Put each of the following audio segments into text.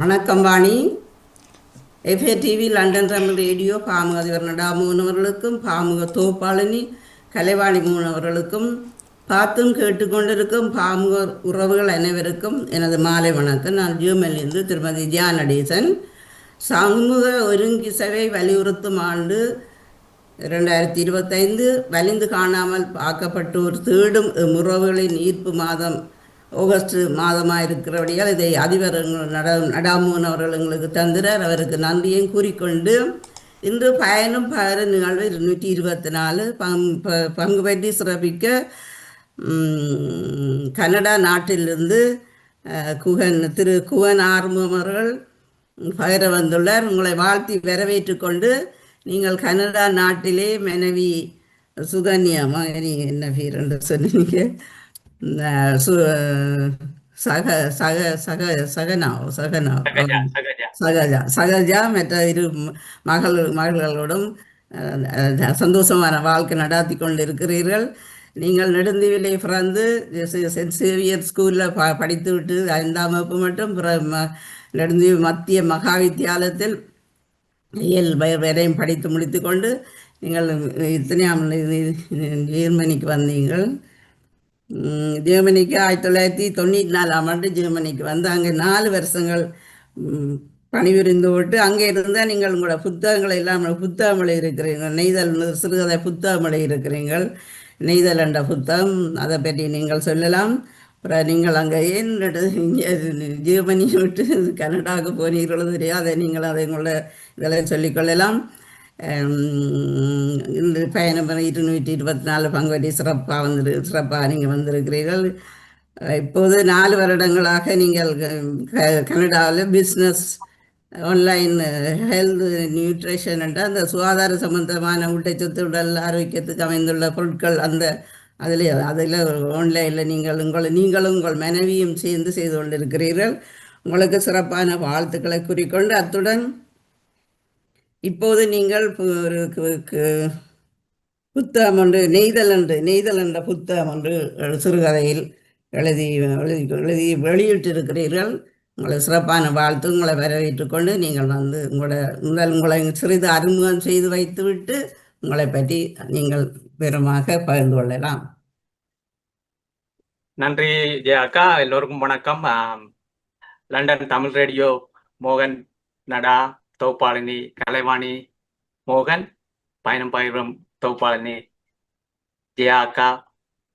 வணக்கம் Vani. FA TV London Tamil radio பாமுக அதிபர் நடா மூணவர்களுக்கும் பாமுக தோப்பாளினி கலைவாணி மூணவர்களுக்கும் பார்த்தும் கேட்டுக்கொண்டிருக்கும் பாமுக உறவுகள் அனைவருக்கும் எனது மாலை வணக்கம். நான் ஜியோமல்லிருந்து திருமதி ஜியா நடேசன். சமூக ஒருங்கிசவை வலியுறுத்தும் ஆண்டு இரண்டாயிரத்தி இருபத்தைந்து வலிந்து காணாமல் ஆக்கப்பட்டோர் தேடும் உறவுகளின் ஈர்ப்பு மாதம் ஆகஸ்ட் மாதமாக இருக்கிறபடியால் இதை அதிபர் நட நடாமோகன் அவர்கள் எங்களுக்கு தந்திரார். அவருக்கு நன்றியும் கூறிக்கொண்டு இன்று பயணம் பயிர நிகழ்வு இருநூற்றி இருபத்தி நாலு. பங் ப- பங்கு பற்றி சிறப்பிக்க கனடா நாட்டிலிருந்து குகன் திரு குகன் ஆர்மம் அவர்கள் பகிர வந்துள்ளார். உங்களை வாழ்த்தி வரவேற்று கொண்டு நீங்கள் கனடா நாட்டிலே மனைவி சுகன்யா மகனி என்ன பேர் என்று சொன்னீங்க. சக சக சக சகனா சகனா சகஜா சகஜா மற்ற இரு மகள் அஹ், சந்தோஷமான வாழ்க்கை நடாத்தி கொண்டிருக்கிறீர்கள் நீங்கள் நெடுந்தீவிலே பிறந்து செ- சென்ட் சேவியர் ஸ்கூலில் ப படித்து விட்டு ஐந்தாம் வகுப்பு மட்டும் நெடுந்தீவு மத்திய மகா வித்தியாலயத்தில் இயல் வரையும் படித்து முடித்துக்கொண்டு நீங்கள் இத்தனையாம் ஜெர்மனிக்கு வந்தீங்கள் ஜெர்மனிக்கு ஆயிரத்தி தொள்ளாயிரத்தி தொண்ணூற்றி நாலாம் ஆண்டு ஜெர்மனிக்கு வந்து அங்கே நாலு வருஷங்கள் பணிபுரிந்து விட்டு அங்கே இருந்தால் நீங்கள் உங்களோட புத்தகங்களை எல்லாம் புத்தகமலை இருக்கிறீர்கள் நெய்தல் சிறுகதை புத்தகமலை இருக்கிறீர்கள். நெய்தல் என்ற புத்தகம் அதை பற்றி நீங்கள் சொல்லலாம். அப்புறம் நீங்கள் அங்கே ஏன் இங்கே ஜெர்மனியை விட்டு கனடாவுக்கு போனீர்களோ தெரியாது. அதை நீங்கள் அதை உங்களோட இதெல்லாம் சொல்லிக்கொள்ளலாம் கொள்ளலாம். இந்த பயணம் இருநூற்றி இருபத்தி நாலு பங்குவட்டி சிறப்பாக வந்து சிறப்பாக நீங்கள் வந்திருக்கிறீர்கள் இப்போது நாலு வருடங்களாக நீங்கள் க- கனடாவில் பிஸ்னஸ் ஆன்லைன் ஹெல்த் நியூட்ரிஷன் என்ற அந்த சுகாதார சம்பந்தமான ஊட்டச்சத்து உடல் ஆரோக்கியத்துக்கு அமைந்துள்ள பொருட்கள் அந்த அதில் அதில் ஆன்லைனில் நீங்கள் உங்களை நீங்களும் உங்கள் மனைவியும் சேர்ந்து செய்து கொண்டிருக்கிறீர்கள் உங்களுக்கு சிறப்பான வாழ்த்துக்களை குறிக்கொண்டு அத்துடன் இப்போது நீங்கள் புத்தகம் ஒன்று நெய்தல் என்று நெய்தல் என்ற புத்தகம் ஒன்று சிறுகதையில் எழுதி எழுதி எழுதி வெளியிட்டிருக்கிறீர்கள். உங்களை சிறப்பான வாழ்த்து உங்களை வரவேற்று கொண்டு நீங்கள் வந்து உங்களோட முதல் உங்களை சிறிது அறிமுகம் செய்து வைத்துவிட்டு உங்களை பற்றி நீங்கள் பெருமாக பகிர்ந்து கொள்ளலாம். நன்றி ஜெயா அக்கா. எல்லோருக்கும் வணக்கம். லண்டன் தமிழ் ரேடியோ மோகன் நடா. தொகுப்பாளினி கலைவாணி மோகன் பயணம் பயிரும் தொகுப்பாளினி ஜெயா அக்கா.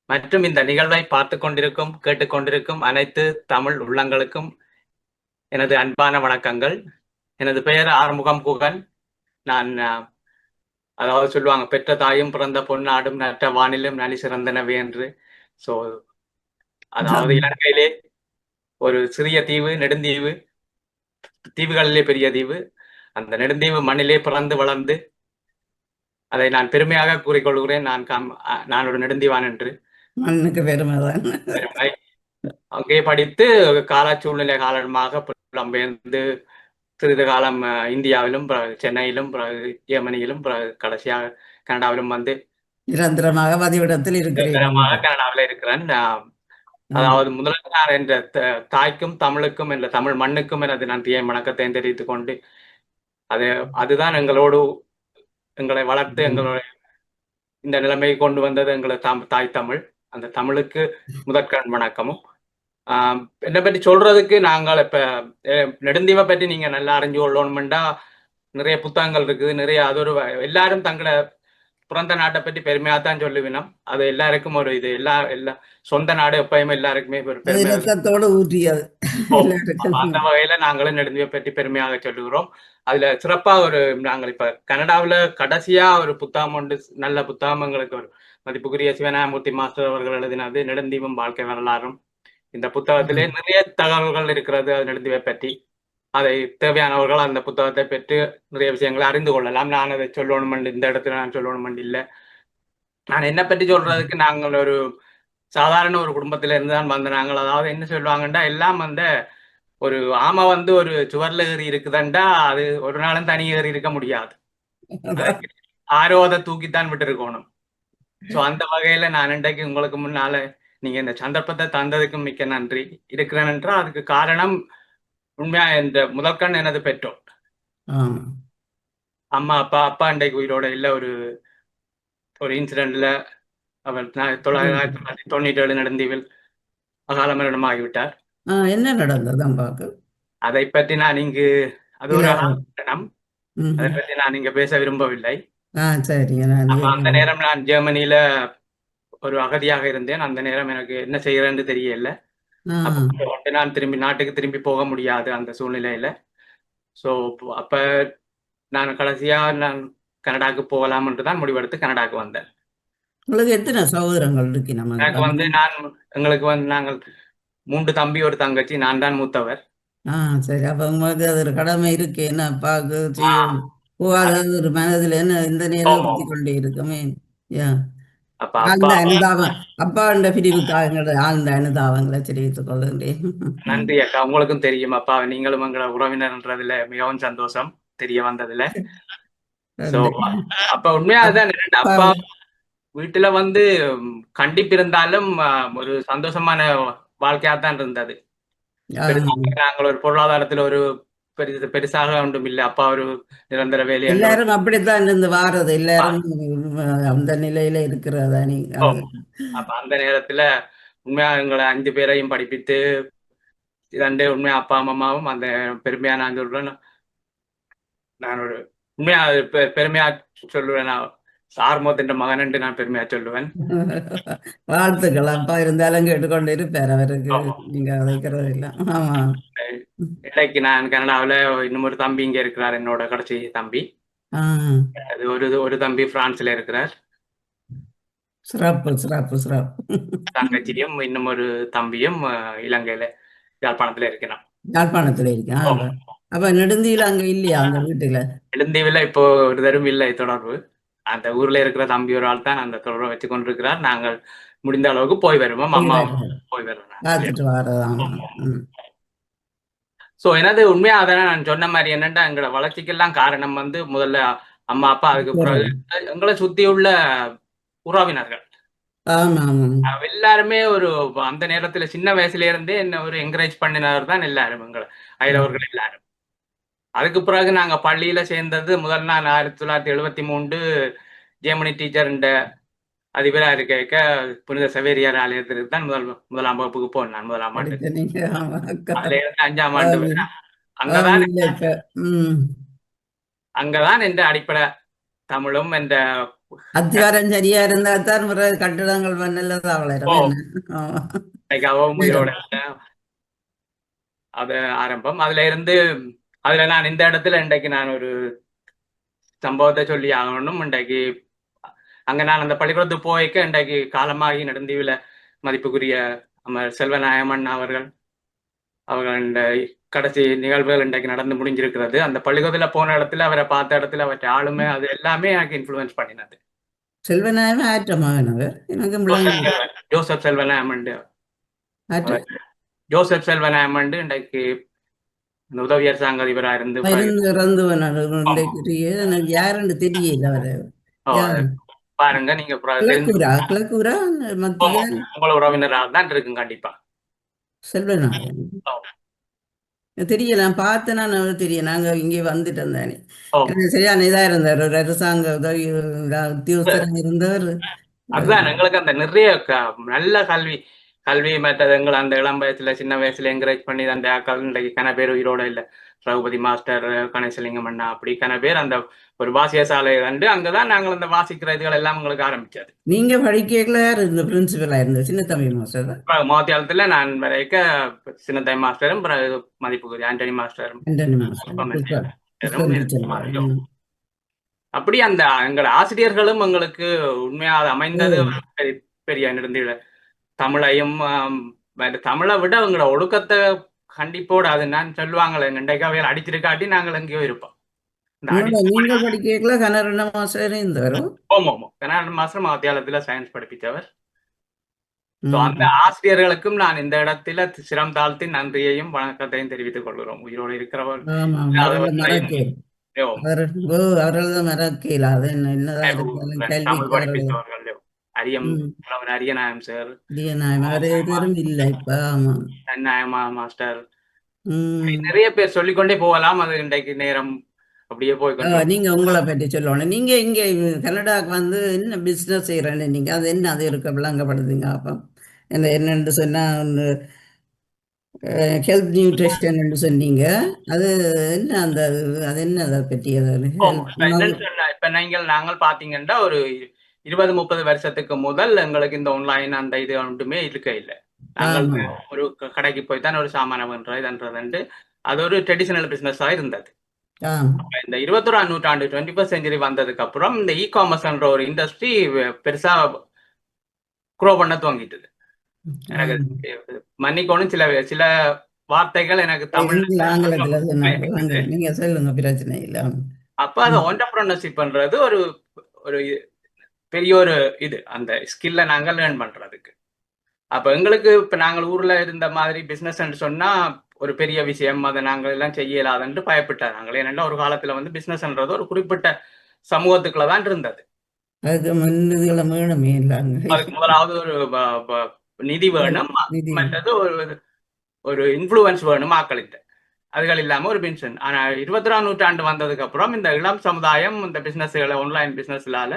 மற்றும் இந்த நிகழ்வை பார்த்து கொண்டிருக்கும் கேட்டுக்கொண்டிருக்கும் அனைத்து தமிழ் உள்ளங்களுக்கும் எனது அன்பான வணக்கங்கள். எனது பெயர் ஆறுமுகம் குகன். நான் அதாவது சொல்லுவாங்க பெற்ற தாயும் பிறந்த பொன்னாடும் நட்ட வானிலும் நலி சிறந்தனவே என்று. ஸோ அதாவது இலங்கையிலே ஒரு சிறிய தீவு நெடுந்தீவு தீவுகளிலே பெரிய தீவு. அந்த நெடுந்தீவு மண்ணிலே பிறந்து வளர்ந்து அதை நான் பெருமையாக கூறிக்கொள்கிறேன். நான் காம் நான் ஒரு நெடுந்தீவான் என்று. மண்ணுக்கு பெருமை. அங்கே படித்து கால சூழ்நிலை காரணமாக புலம்பெயர்ந்து சிறிது காலம் இந்தியாவிலும் பிறகு சென்னையிலும் பிறகு ஜெர்மனியிலும் பிறகு கடைசியாக கனடாவிலும் வந்து நிரந்தரமாக பதிவிடத்தில் நிரந்தரமாக கனடாவில் இருக்கிறேன். அதாவது முதல்ல நான் என்ற தாய்க்கும் தமிழுக்கும் என்ற தமிழ் மண்ணுக்கும் எனது நன்றியை வணக்கத்தை தெரிவித்துக் கொண்டு அது அதுதான் எங்களோடு எங்களை வளர்த்து எங்களுடைய இந்த நிலைமையை கொண்டு வந்தது எங்களை தாம் தாய் தமிழ். அந்த தமிழுக்கு முதற்கண் வணக்கமும். ஆஹ் என்னை பற்றி சொல்றதுக்கு நாங்கள் இப்ப நெடுந்தீவை பற்றி நீங்க நல்லா அறிஞ்சு கொள்ளணும்டா நிறைய புத்தகங்கள் இருக்குது நிறைய அது ஒரு எல்லாரும் தங்களை பிறந்த நாட்டை பற்றி பெருமையா தான் சொல்லுவினோம் அது எல்லாருக்கும் ஒரு இது. எல்லா எல்லா சொந்த நாடு எப்பயுமே எல்லாருக்குமே ஒரு அது பெருமை இரத்தத்தோடு ஊற்றியது. ஓ, எல்லாருக்கும். அந்த வகையில நாங்களும் நெடுந்தீவை பற்றி பெருமையாக சொல்லுகிறோம். அதுல சிறப்பா ஒரு நாங்கள் இப்ப கனடாவுல கடைசியா ஒரு புத்தகம் ஒன்று நல்ல புத்தகம் எங்களுக்கு ஒரு மதிப்புக்குரிய சிவனாமூர்த்தி மாஸ்டர் அவர்கள் எழுதினது நெடுந்தீவும் வாழ்க்கை வரலாறும். இந்த புத்தகத்திலே நிறைய தகவல்கள் இருக்கிறது அது நெடுந்தீவை பற்றி. அதை தேவையானவர்கள் அந்த புத்தகத்தை பெற்று நிறைய விஷயங்களை அறிந்து கொள்ளலாம். நான் அதை சொல்லணும் இந்த இடத்துல நான் சொல்லணும் இல்லை. நான் என்ன பற்றி சொல்றதுக்கு நாங்கள் ஒரு சாதாரண ஒரு குடும்பத்தில இருந்து தான் வந்த நாங்கள் அதாவது என்ன சொல்லுவாங்கன்னா எல்லாம் வந்து ஒரு ஆமை வந்து ஒரு சுவர்ல ஏறி இருக்குதாண்டா அது ஒரு நாளும் தனி ஏறி இருக்க முடியாது. ஆரோத தூக்கித்தான் விட்டு இருக்கணும் சோ அந்த வகையில நான் இன்றைக்கு உங்களுக்கு முன்னால நீங்க இந்த சந்தர்ப்பத்தை தந்ததுக்கு மிக்க நன்றி. இருக்கிறேன் என்றால் அதுக்கு காரணம் உண்மையா இந்த முதற்கண் எனது பெற்றோர். அம்மா அப்பா அப்பா அண்டைக்கு உயிரோட இல்ல ஒரு ஒரு இன்சிடென்ட்ல அவர் தொள்ளாயிரத்தி தொள்ளாயிரத்தி தொண்ணூற்றி ஏழு நடந்தீவில் அகால மரணம் ஆகிவிட்டார் என்ன நடந்தது அதை பற்றி நான் இங்கு அது ஒரு மரணம். அதை பற்றி நான் இங்க பேச விரும்பவில்லை. அந்த நேரம் நான் ஜெர்மனியில ஒரு அகதியாக இருந்தேன். அந்த நேரம் எனக்கு என்ன செய்யறேன்னு தெரியல அப்ப நான் திரும்பி நாட்டுக்கு திரும்பி போக முடியாது அந்த சூழ்நிலையில. சோ அப்ப நான் கடைசியா நான் கனடாக்கு போகலாம் என்று தான் முடிவெடுத்து கனடாக்கு வந்தேன். உங்களுக்கு எத்தனை சகோதரங்கள் இருக்கு எனக்கு நம்ம வந்து நான் எங்களுக்கு வந்து நாங்கள் மூன்று தம்பி ஒரு தங்கச்சி நான் தான் மூத்தவர். ஆ சரி. அப்ப உங்களுக்கு அது ஒரு கடமை இருக்கு. என்ன அப்பாவுக்கு செய்ய போகாத ஒரு மனதில் என்ன இந்த நேரம் கொண்டே இருக்குமே. யா. ஆழ்ந்த அப்பா அனுதாபம் அப்பாண்ட பிரிவுக்காக எங்களோட ஆழ்ந்த அனுதாபங்களை தெரிவித்துக் கொள்கின்றேன் நன்றி அக்கா உங்களுக்கும் தெரியும் அப்பா நீங்களும் எங்களை உறவினர்ன்றதுல மிகவும் சந்தோஷம் தெரிய வந்ததுல அப்ப உண்மையா அதுதான் அப்பா வீட்டுல வந்து ம், கண்டிப்பு இருந்தாலும் ஆ, ஒரு சந்தோஷமான வாழ்க்கையா தான் இருந்தது நாங்கள் ஒரு பொருளாதாரத்துல ஒரு பெரிது பெருசாக ஒன்றும் இல்லை. அப்பா ஒரு நிரந்தர வேலை எல்லாரும் அப்படித்தான் இருந்து வாரது. எல்லாரும் அந்த நிலையில இருக்கிறதா நீ அது. அப்ப அந்த நேரத்துல உண்மையா எங்களை அஞ்சு பேரையும் படிப்பித்து இரண்டு உண்மையா அப்பா அம்மாவும் அந்த பெருமையா நான் சொல்றேன் நான் ஒரு உண்மையா பெருமையா சொல்லுவேன். நான் ஆர்மோத்தின் மகன் என்று நான் பெருமையா சொல்லுவேன். வாழ்த்துக்கள் அப்பா. இருந்தாலும் கேட்டுக்கொண்டு இருப்பார் அவருக்கு. நீங்க வைக்கிறது இல்லை. ஆமா. இன்னைக்கு நான் கனடாவுல இன்னும் ஒரு தம்பி இங்க இருக்கிறார் என்னோட கடைசி தம்பி. அது ஒரு ஒரு தம்பி பிரான்ஸ்ல இருக்கிறார். சிறப்பு சிறப்பு சிறப்பு. தங்கச்சியும் இன்னும் ஒரு தம்பியும் இலங்கையில யாழ்ப்பாணத்துல இருக்கிறான் யாழ்ப்பாணத்துல இருக்கேன் அப்ப நெடுந்தியில அங்க இல்லையா அந்த வீட்டுல? எழுந்தீவில இப்போ ஒரு தரும் இல்லை தொடர்பு. அந்த ஊர்ல இருக்கிற தம்பி ஒரு ஆள் தான் அந்த தொடர்பை வச்சு கொண்டிருக்கிறார். நாங்கள் முடிந்த அளவுக்கு போய் வருவோம். அம்மா போய் வருவோம். சோ எனது உண்மையா அதான்? நான் சொன்ன மாதிரி என்னன்னா எங்களோட வளர்ச்சிக்கெல்லாம் காரணம் வந்து முதல்ல அம்மா அப்பா அதுக்கு பிறகு எங்களை சுத்தி உள்ள உறவினர்கள் எல்லாருமே ஒரு அந்த நேரத்துல சின்ன வயசுல இருந்தே என்ன ஒரு என்கரேஜ் பண்ணினவர் தான் எல்லாரும் எங்களை அயலவர்கள் எல்லாரும். அதுக்கு பிறகு நாங்க பள்ளியில சேர்ந்தது முதல் நாள் ஆயிரத்தி தொள்ளாயிரத்தி எழுபத்தி மூன்று ஜெர்மனி டீச்சர் அதிபரா இருக்க புனித சவேரியார் ஆலயத்திற்கு தான் முதல் முதலாம் வகுப்புக்கு போனேன் நான் முதலாம் ஆண்டு. அஞ்சாம் ஆண்டு அங்கதான் அங்கதான் என்ற அடிப்படை தமிழும் என்ற அத்திவாரம் சரியா இருந்தா தான் கட்டிடங்கள் வளரும். அது ஆரம்பம். அதுல இருந்து அதுல நான் இந்த இடத்துல இன்றைக்கு நான் ஒரு சம்பவத்தை சொல்லி ஆகணும். இன்றைக்கு அங்க நான் அந்த பள்ளிக்கூடத்துக்கு போய்க்க இன்றைக்கு காலமாகி நடந்தீவில மதிப்புக்குரிய நம்ம செல்வநாயமன் அவர்கள் அவர்கள் இந்த கடைசி நிகழ்வுகள் இன்றைக்கு நடந்து முடிஞ்சிருக்கிறது. அந்த பள்ளிக்கூடத்துல போன இடத்துல அவரை பார்த்த இடத்துல அவற்றை ஆளுமை அது எல்லாமே எனக்கு இன்ஃப்ளூயன்ஸ் பண்ணினது. செல்வநாயகம் ஆற்ற மகன் அவர் எனக்கு விளங்கல. ஜோசப் செல்வநாயமன் ஜோசப் செல்வநாயமன் இன்றைக்கு இந்த உதவி அரசாங்க அதிபராக இருந்து எனக்கு யாருன்னு தெரியல அவரு? பாருங்க நீங்க மத்திய உறவினராக தான் இருக்கும் கண்டிப்பா. செல்வநாயகன் தெரியல நான் பார்த்தேன்னா நான் தெரியும் நாங்க இங்கே வந்துட்டோம் தானே சரியான இதா இருந்தார். ஒரு அரசாங்க உதவி உத்தியோகஸ்தராக இருந்தவர். அதுதான் எங்களுக்கு அந்த நிறைய நல்ல கல்வி கல்வி மற்றது எங்களை அந்த இளம் வயசுல சின்ன வயசுல என்கரேஜ் பண்ணி அந்த ஆக்கள் இன்றைக்கு கன பேர் உயிரோட இல்ல. ரகுபதி மாஸ்டர் கணேசலிங்கம் அண்ணா அப்படி கன பேர் அந்த ஒரு வாசிய சாலை கண்டு அங்கதான் நாங்கள் அந்த வாசிக்கிற இதுகள் எல்லாம் எங்களுக்கு ஆரம்பிச்சது. நீங்க படிக்கல இருந்த பிரின்சிபலா இருந்தது சின்ன தமிழ் மாஸ்டர் மோத்தியாலத்துல நான் வரைக்க சின்னத்தாய் மாஸ்டரும் பிறகு மதிப்புக்குரிய ஆண்டனி மாஸ்டரும். அப்படி அந்த எங்கள் ஆசிரியர்களும் எங்களுக்கு உண்மையாக அமைந்தது பெரிய நெடுந்தீவில தமிழையும் தமிழை விட எங்களோட ஒழுக்கத்தை கண்டிப்போடு அது நான் சொல்லுவாங்களே இன்றைக்கு அவையில் அடிச்சிருக்காட்டி நாங்கள் எங்கேயோ இருப்போம். நீங்க படிக்கல மாஸ்டர் மாஸ்டர் மத்தியாலத்துல சயின்ஸ் படிப்பித்தவர். அந்த ஆசிரியர்களுக்கும் நான் இந்த இடத்துல சிரம் தாழ்த்தி நன்றியையும் வணக்கத்தையும் தெரிவித்துக் கொள்கிறோம். உயிரோடு இருக்கிறவர். அவர்களை மறக்கல அது என்ன என்னதான் அரியம். புலவர் அரியநாயம் சார் எதுவும் இல்லை இப்ப. நாயமா மாஸ்டர். நிறைய பேர் சொல்லிக்கொண்டே போகலாம். அது இன்றைக்கு நேரம் அப்படியே போய்க்கொண்டு நீங்க உங்களை பற்றி சொல்லணும். நீங்க இங்க கனடாக்கு வந்து என்ன பிசினஸ் செய்யறேன்னு நீங்க? அது என்ன? அது இருக்க விளங்கப்படுதுங்க அப்போ. என்ன என்னன்னு சொன்னா ஹெல்த் நியூட்ரிஷன் சொன்னீங்க. அது என்ன அந்த அது என்ன அதை பற்றி? இப்ப நீங்கள் நாங்கள் பாத்தீங்கன்னா ஒரு இருபது முப்பது வருஷத்துக்கு முதல் எங்களுக்கு இந்த ஆன்லைன் அந்த இது ஒன்றுமே இருக்க இல்லை. நாங்கள். ஒரு கடைக்கு போய் தான் ஒரு சாமானம் பண்றோம் இதுன்றதுண்டு அது ஒரு ட்ரெடிஷனல் பிசினஸா இருந்தது. இந்த இருபத்தொராம் நூற்றாண்டு டுவெண்ட்டி ஃபர்ஸ்ட் செஞ்சுரி வந்ததுக்கு அப்புறம் இந்த இ காமர்ஸ்ன்ற ஒரு இண்டஸ்ட்ரி பெருசா க்ரோ பண்ண துவங்கிட்டது. எனக்கு மன்னிக்கணும் சில சில வார்த்தைகள் எனக்கு தமிழ் நீங்க சொல்லுங்க பிரச்சனை இல்லை. அப்ப அது ஆண்டர்பிரினர்ஷிப் பண்றது ஒரு ஒரு பெரிய ஒரு இது அந்த ஸ்கில்ல நாங்க லேர்ன் பண்றதுக்கு. அப்ப எங்களுக்கு இப்ப நாங்கள் ஊர்ல இருந்த மாதிரி பிசினஸ் சொன்னா ஒரு பெரிய விஷயம் அதை நாங்கள் எல்லாம் செய்யலாதுன்ட்டு பயப்பட்டார். நாங்கள் ஏன்னா ஒரு காலத்துல வந்து பிசினஸ்ன்றது ஒரு குறிப்பிட்ட சமூகத்துக்குள்ள தான் இருந்தது. அதுக்கு முதலாவது ஒரு நிதி வேணும். மற்றது ஒரு ஒரு இன்ஃப்ளூயன்ஸ் வேணும் ஆக்களிட்ட. அதுகள் இல்லாம ஒரு பென்ஷன் ஆனா இருபத்தொராம் நூற்றாண்டு வந்ததுக்கு அப்புறம் இந்த இளம் சமுதாயம் இந்த பிசினஸ்களை ஆன்லைன் பிசினஸ்லால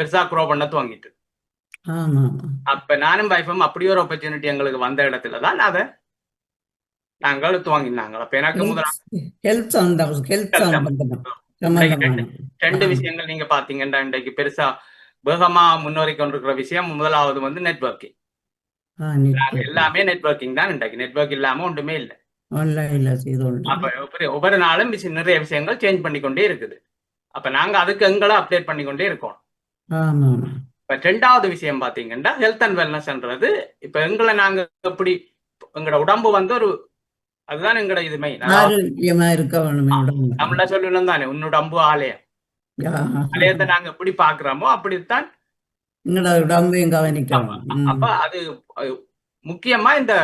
பெருசா க்ரோ பண்ண துவங்கிட்டு அப்ப நானும் வைஃபும் அப்படி ஒரு ஆப்பர்ச்சுனிட்டி எங்களுக்கு வந்த இடத்துல தான் அதை நாங்கள் துவங்கினாங்க அப்ப எனக்கு முதல் ரெண்டு. விஷயங்கள் நீங்க பாத்தீங்கன்னா இன்றைக்கு பெருசா வேகமா முன்னேறி கொண்டிருக்கிற விஷயம் முதலாவது வந்து நிச்சயம். எல்லாமே நெட்வொர்க்கிங் தான் இன்றைக்கு. நெட்வொர்க் இல்லாம ஒன்றுமே இல்லை. ஒவ்வொரு நாளும் நிறைய விஷயங்கள் சேஞ்ச் பண்ணிக்கொண்டே இருக்குது. அப்ப நாங்க அதுக்கு எங்களை அப்டேட் பண்ணிக்கொண்டே இருக்கோம். இப்ப ரெண்டாவது விஷயம் பாத்தீங்கன்னா ஹெல்த் அண்ட் வெல்னஸ்ன்றது இப்ப எங்களை நாங்க எப்படி எங்களோட உடம்பு வந்து ஒரு அதுதான் எங்களோட இது மெயின் ஆரோக்கியமா உடம்பு. நம்மள சொல்லணும் தானே உன்னுடம்பு ஆலயம். ஆ. ஆலயத்தை நாங்க எப்படி பாக்குறோமோ அப்படித்தான் ம். அப்ப அது முக்கியமா இந்த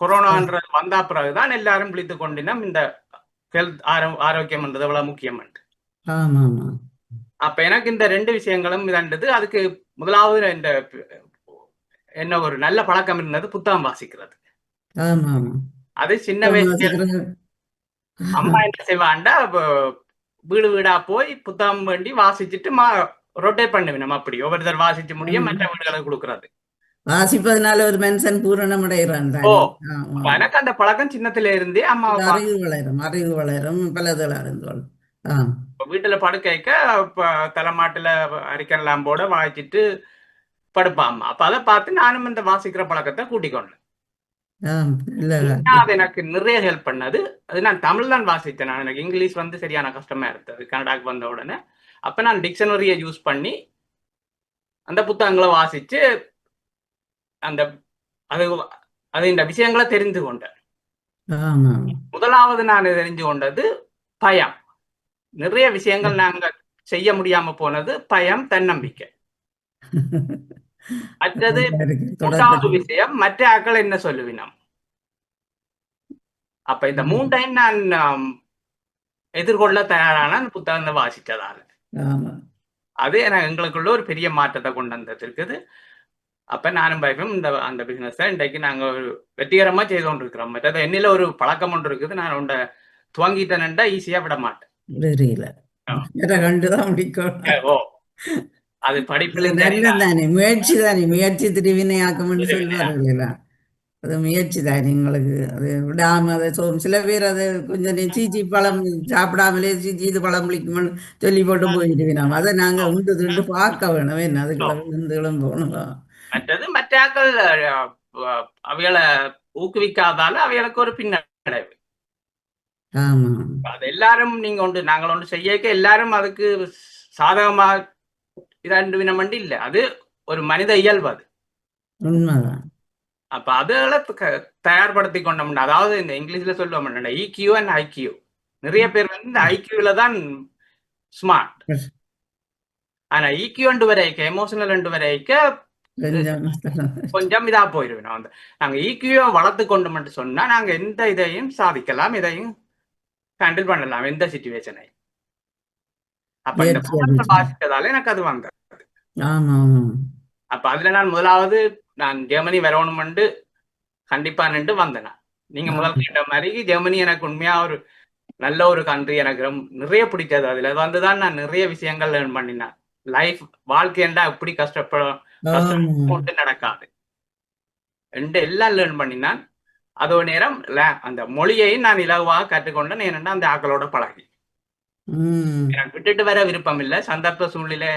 கொரோனான்ற வந்தா பிறகுதான் எல்லாரும் விழித்து கொண்டினம் இந்த ஹெல்த் ஆரோக்கியம்ன்றது எவ்வளவு முக்கியம் ஆமா அப்ப எனக்கு இந்த ரெண்டு விஷயங்களும் இதண்டது அதுக்கு முதலாவது இந்த என்ன ஒரு நல்ல பழக்கம் இருந்தது புத்தகம் வாசிக்கிறது. அது சின்ன வயசுல அம்மா என்ன செய்வாண்டா வீடு வீடா போய் புத்தகம் வேண்டி வாசிச்சுட்டு மா ரொட்டேட் பண்ணுவேன் நம்ம அப்படி. ஒவ்வொருத்தர் வாசிச்சு முடிய ம். மற்ற வீடுகளுக்கு கொடுக்கறது. வாசிப்பதனால ஒரு மனுஷன் பூரணம் அடைகிறான் எனக்கு அந்த பழக்கம் சின்னத்துல இருந்தே அம்மா அறிவு வளரும் அறிவு வளரும் அறிந்து வளரும் ஆ இப்ப வீட்டுல படுக்கைக்க தலைமாட்டுல அரிக்கன் லாம்போட வாய்ச்சிட்டு படுப்பா அம்மா அப்ப அதை பார்த்து நானும் இந்த வாசிக்கிற பழக்கத்தை கூட்டிக் கொண்டேன். ஆ இல்ல அது எனக்கு நிறைய ஹெல்ப் பண்ணது. அது நான் தமிழ் தான் வாசித்தேன். நான் எனக்கு இங்கிலீஷ் வந்து சரியான கஷ்டமா இருந்தது. கனடாக்கு வந்த உடனே. அப்ப நான் டிக்ஷனரியை யூஸ் பண்ணி அந்த புத்தகங்களை வாசிச்சு அந்த அது அது இந்த விஷயங்களை தெரிந்து கொண்டேன். முதலாவது நான் தெரிஞ்சு கொண்டது பயம். நிறைய விஷயங்கள் நாங்க செய்ய முடியாம போனது பயம் தன்னம்பிக்கை. இருக்கு. மூன்றாவது விஷயம் மற்ற ஆக்கள் என்ன சொல்லுவினம்? அப்ப இந்த மூன்றையும் நான் எதிர்கொள்ள தயாரான அந்த புத்தகத்தை வாசிச்சதால ஆமா. அது எனக்கு எங்களுக்குள்ள ஒரு பெரிய மாற்றத்தை கொண்டு வந்தது இருக்குது அப்ப நானும் பயப்பும் இந்த அந்த பிசினஸ் இன்றைக்கு நாங்க ஒரு வெற்றிகரமா செய்து கொண்டிருக்கிறோம். மற்றது என்னில ஒரு பழக்கம் ஒன்று இருக்குது. நான் உண்ட துவங்கிட்டேன்டா ஈஸியா விட மாட்டேன் இதை கண்டுதான் முடிக்கணும். அது படிப்புல இது நல்லது தானே முயற்சி தானே முயற்சி திருவினையாக்கம்னு சொல்லுவார்கள் அது முயற்சி தானே உங்களுக்கு அது விடாம அதை சில பேர் அதை கொஞ்சம் சீச்சி பழம் சாப்பிடாமலே சீச்சி இது பழம் பிடிக்கும்னு சொல்லி போட்டு போயிடுவினோம் அதை நாங்க உண்டு துண்டு பார்க்க வேணும். என்ன அதுக்குள்ள விழுந்துகளும் போகணும் மற்றது மற்ற ஆக்கள் அவைகளை ஊக்குவிக்காதால அவைகளுக்கு ஒரு பின்னடைவு. அது எல்லாரும் நீங்க ஒன்று நாங்கள் ஒன்று செய்யக்க எல்லாரும் அதுக்கு சாதகமா இதாண்டு வினமண்டு இல்ல. அது ஒரு மனித இயல்பு அது. அப்ப அதுகளை தயார்படுத்தி கொண்டோம்னா அதாவது இந்த இங்கிலீஷ்ல சொல்லுவோம் இக்யூ அண்ட் ஐக்யூ நிறைய பேர் வந்து இந்த ஐக்யூல தான் ஸ்மார்ட். ஆனா இக்யூ ரெண்டு வரைக்கும் எமோஷனல் ரெண்டு வரைக்கும் கொஞ்சம் இதா போயிருவேன் நாங்க ஈக்குவ வளர்த்து கொண்டு மட்டும் சொன்னா நாங்க எந்த இதையும் சாதிக்கலாம் இதையும் ஹேண்டில் பண்ணலாம். எந்த சுச்சுவேஷனை அப்ப இந்த. வாசிச்சதால எனக்கு அது வந்தது. அப்ப அதுல நான் முதலாவது நான் ஜெர்மனி வரணும்னு கண்டிப்பா நின்று வந்தேன். நீங்க முதல் கேட்ட மாதிரி ஜெர்மனி எனக்கு உண்மையா ஒரு நல்ல ஒரு கண்ட்ரி எனக்கு ரொம்ப நிறைய பிடிச்சது அதுல வந்துதான் நான் நிறைய விஷயங்கள் லேர்ன் பண்ணினேன். லைஃப் வாழ்க்கைண்டா எப்படி கஷ்டப்படும் கஷ்டப்பட்டு நடக்காது. எல்லாம் லேர்ன் பண்ணினான். அதோ நேரம் அந்த மொழியை நான் இலகுவாக கற்றுக்கொண்டேன் ஏனென்றா அந்த ஆக்களோட பழகி. எனக்கு விட்டுட்டு வர விருப்பம் இல்லை சந்தர்ப்ப சூழ்நிலை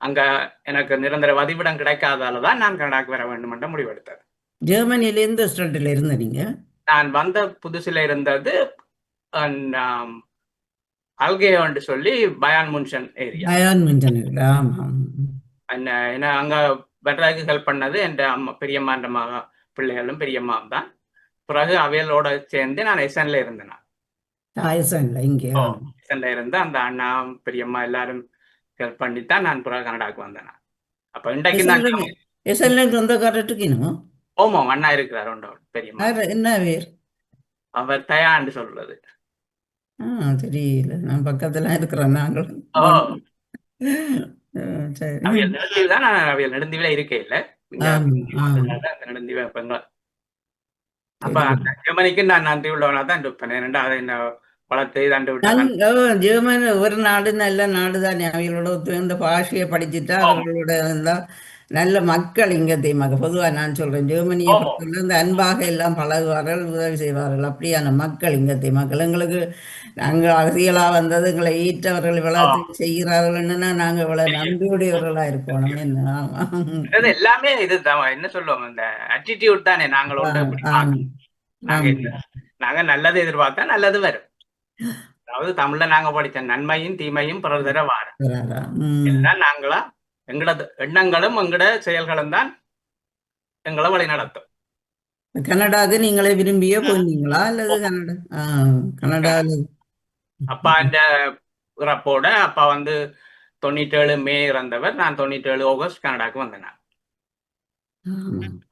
அங்க எனக்கு நிரந்தர வதிவிடம் கிடைக்காதால தான் நான் கனடாக்கு வர வேண்டும் என்ற முடிவெடுத்தது. ஜெர்மனியில எந்த ஸ்டேட்ல இருந்த நீங்க? நான் வந்த புதுசுல இருந்தது அல்கேயோன்னு சொல்லி பயான் முன்ஷன் ஏரியா. பயான் ஆமாம். என்ன அங்க வெட்டராக்கு ஹெல்ப் பண்ணது என் அம்மா பெரியம்மான்ற மகா பிள்ளைகளும் பெரியம்மாவும் தான். பிறகு அவையலோட சேர்ந்து நான் எஸ்என்ல இருந்தேன். எஸ்என்ல இருந்து அந்த அண்ணா பெரியம்மா எல்லாரும் ஹெல்ப் பண்ணி தான் நான் பிறகு கனடாக்கு வந்தேன். அப்ப இன்றைக்கு நான் ஓமோ அண்ணா இருக்கிறார் ஒன்று பெரியம்மா. என்ன பேர்? அவர் தயான்னு சொல்றது தெரியல. நான் பக்கத்துல இருக்கிறோம் நாங்கள் ஓ ம், சரி. அவியல் நெடுந்தீவுல இருக்கே நெடுந்தீவு அப்ப அப்ப ஜெர்மனிக்கு நான் நன்றி உள்ளவனா தான் இருப்பேன். அதை என்ன வளர்த்து தண்டு ஜெர்மன் ஒரு நாடு நல்ல நாடு தானே அவங்களோட பாஷையை படிச்சுட்டா. அவர்களோட இருந்தா நல்ல மக்கள் இங்க தெரியுமாக்க பொதுவா நான் சொல்றேன் ஜெர்மனியை ஆமா. பொறுத்தவரை இந்த அன்பாக எல்லாம் பழகுவார்கள் உதவி செய்வார்கள். அப்படியான மக்கள் இங்க மக்கள் எங்களுக்கு நாங்கள் அரசியலா வந்தது எங்களை ஈற்றவர்கள் வளர்த்து செய்கிறார்கள்னா நாங்க இவ்வளவு நன்றியுடையவர்களா இருக்கணும். என்ன? எல்லாமே இதுதான். என்ன சொல்லுவோம் இந்த அட்டிடியூட் தானே. நாங்களோட. நாங்க நல்லது எதிர்பார்த்தா நல்லது வரும். அதாவது தமிழ்ல நாங்க படிச்ச நன்மையும் தீமையும் பிறர் தர வார வராரா? ம். எல்லாம் நாங்களா எங்களது எண்ணங்களும் எங்களோட செயல்களும் தான் எங்களை வழி நடத்தும் கனடாக்கு நீங்களே விரும்பியே போனீங்களா? அல்லது கனடா? கனடாவில் அப்பா இந்த இறப்போட அப்பா வந்து தொண்ணூற்றேழு மே இறந்தவர். நான் தொண்ணூற்றேழு ஆகஸ்ட் கனடாக்கு வந்தேன்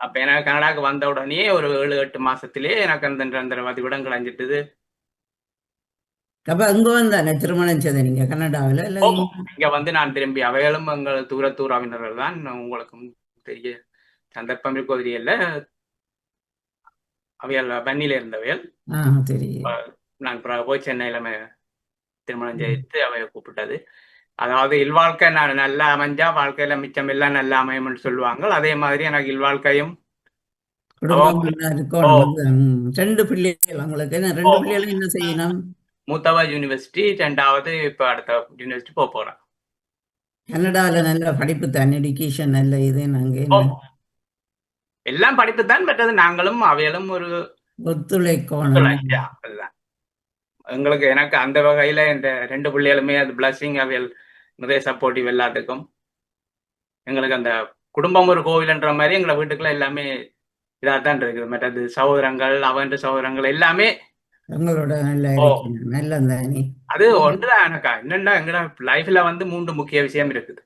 அப்ப எனக்கு கனடாக்கு வந்த உடனே ஒரு ஏழு எட்டு மாசத்திலே எனக்கு அந்த நிரந்தர வதிவிடம் கிடைஞ்சிட்டது அப்ப அங்க வந்தானே திருமணம் செய்த நீங்க? கனடாவில் இல்ல? இங்க வந்து நான் திரும்பி அவைகளும் எங்கள் தூர தூராவினர்கள் தான். உங்களுக்கும் தெரிய சந்தர்ப்பம் இருக்கோ தெரியல அவையல் பன்னியில இருந்தவையல் நான் போய் சென்னையில திருமணம் செய்து அவைய கூப்பிட்டது. அதாவது இல்வாழ்க்கை நான் நல்லா அமைஞ்சா வாழ்க்கையில மிச்சம் எல்லாம் நல்லா அமையும்னு சொல்லுவாங்க அதே மாதிரி எனக்கு இல்வாழ்க்கையும். ரெண்டு பிள்ளைகள். உங்களுக்கு என்ன ரெண்டு பிள்ளைகளும் என்ன செய்யணும்? மூத்தவ யூனிவர்சிட்டி ரெண்டாவது இப்ப அடுத்த யூனிவர்சிட்டி போக போறேன். கனடாவில் நல்ல படிப்பு தான் எஜுகேஷன் நல்ல இது நாங்க ஓ. எல்லாம் படிப்பு தான் பெற்றது நாங்களும் அவைகளும் ஒரு ஒத்துழைக்கணும். அதுதான் எங்களுக்கு எனக்கு அந்த வகையில இந்த ரெண்டு பிள்ளைகளுமே அது பிளஸிங் அவையல் நிறைய சப்போர்ட்டிவ் எல்லாத்துக்கும். எங்களுக்கு அந்த குடும்பம் ஒரு கோவில்ன்ற மாதிரி எங்களை வீட்டுக்குள்ள எல்லாமே இதாக தான் இருக்குது. மற்றது சகோதரங்கள் அவன் சகோதரங்கள் எல்லாமே உங்களோட நல்ல. இருக்கணும் அது ஒன்றுதான் எனக்கா? என்னன்னா எங்கட லைஃப்ல வந்து மூன்று முக்கிய விஷயம் இருக்குது.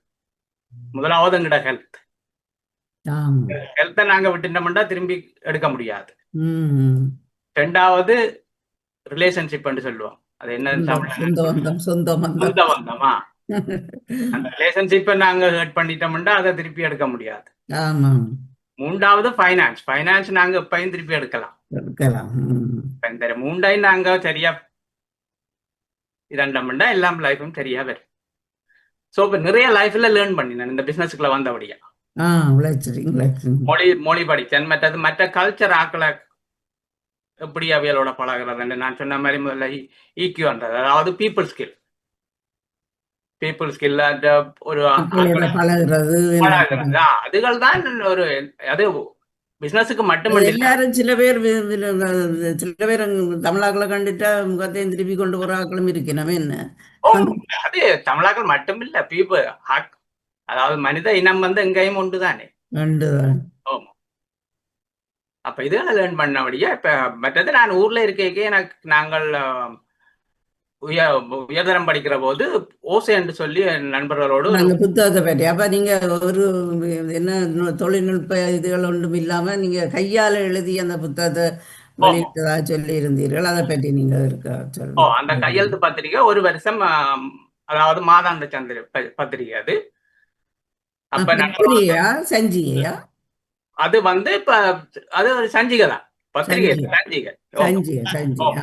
முதலாவது எங்கட ஹெல்த் ஹெல்த்தை நாங்க விட்டுட்டோம்னா திரும்பி எடுக்க முடியாது. ரெண்டாவது ரிலேஷன்ஷிப் சொல்லுவோம். அது என்ன சொந்த பந்தம் சொந்த பந்தம் சொந்த பந்தமா அந்த ரிலேஷன்ஷிப்பை நாங்க ஹர்ட் பண்ணிட்டோம்னா அதை திருப்பி எடுக்க முடியாது. மூன்றாவது ஃபைனான்ஸ் ஃபைனான்ஸ் நாங்க எப்பயும் திருப்பி எடுக்கலாம். இருக்கலாம் ம். இப்ப இந்த மூண்டையும் நாங்க சரியா இதண்டோம்னா எல்லாம் லைஃபும் சரியா வரும். ஸோ இப்போ நிறைய லைஃப்ல லேர்ன் பண்ணினேன். இந்த பிசினஸ்க்குள்ள வந்தபடியா. மொழி மொழி படித்தேன் மற்றது மற்ற கல்ச்சர் ஆக்களை எப்படி அவியலோட பழகுறதுன்னு நான் சொன்ன மாதிரி முதல்ல ஈக்யூன்றது அதாவது பீப்புள் ஸ்கில் பீப்புள் ஸ்கில் ஒரு பழகுறது பழகுறது. அதுகள் தான் ஒரு அது பிசினஸுக்கு மட்டுமல்ல எல்லாரும் சில பேர் சில பேர் தமிழாக்களை கண்டுட்டா முகத்தையும் திருப்பி கொண்டு போற ஆக்களும் இருக்கணும் என்ன? ஓ, அது தமிழாக்கள் மட்டுமில்ல பீப்புள் அதாவது மனித இனம் வந்து எங்கேயும் ஒன்று தானே கண்டுதான் ஆமா. அப்ப இதுகளை லேர்ன் பண்ணபடியா இப்ப மற்றது நான் ஊர்ல இருக்கே எனக்கு நாங்கள் உயர்தரம் படிக்கிற போது ஓசை என்று சொல்லி நண்பர்களோடு அந்த புத்தகத்தை பற்றி. அப்ப நீங்க ஒரு என்ன தொழில்நுட்ப இதுகள் ஒன்றும் இல்லாம நீங்க கையால எழுதி அந்த புத்தகத்தை வெளியிட்டதா சொல்லி இருந்தீர்கள் அதை பற்றி நீங்க இருக்க ஓ அந்த கையெழுத்து பத்திரிகை ஒரு வருஷம் அதாவது மாதாந்த சந்திர பத்திரிகை அது. அப்ப சஞ்சிகையா? அது வந்து இப்ப அது ஒரு சஞ்சிகை தான். பத்திரிகை சஞ்சிகை. சஞ்சிகை. சஞ்சிகை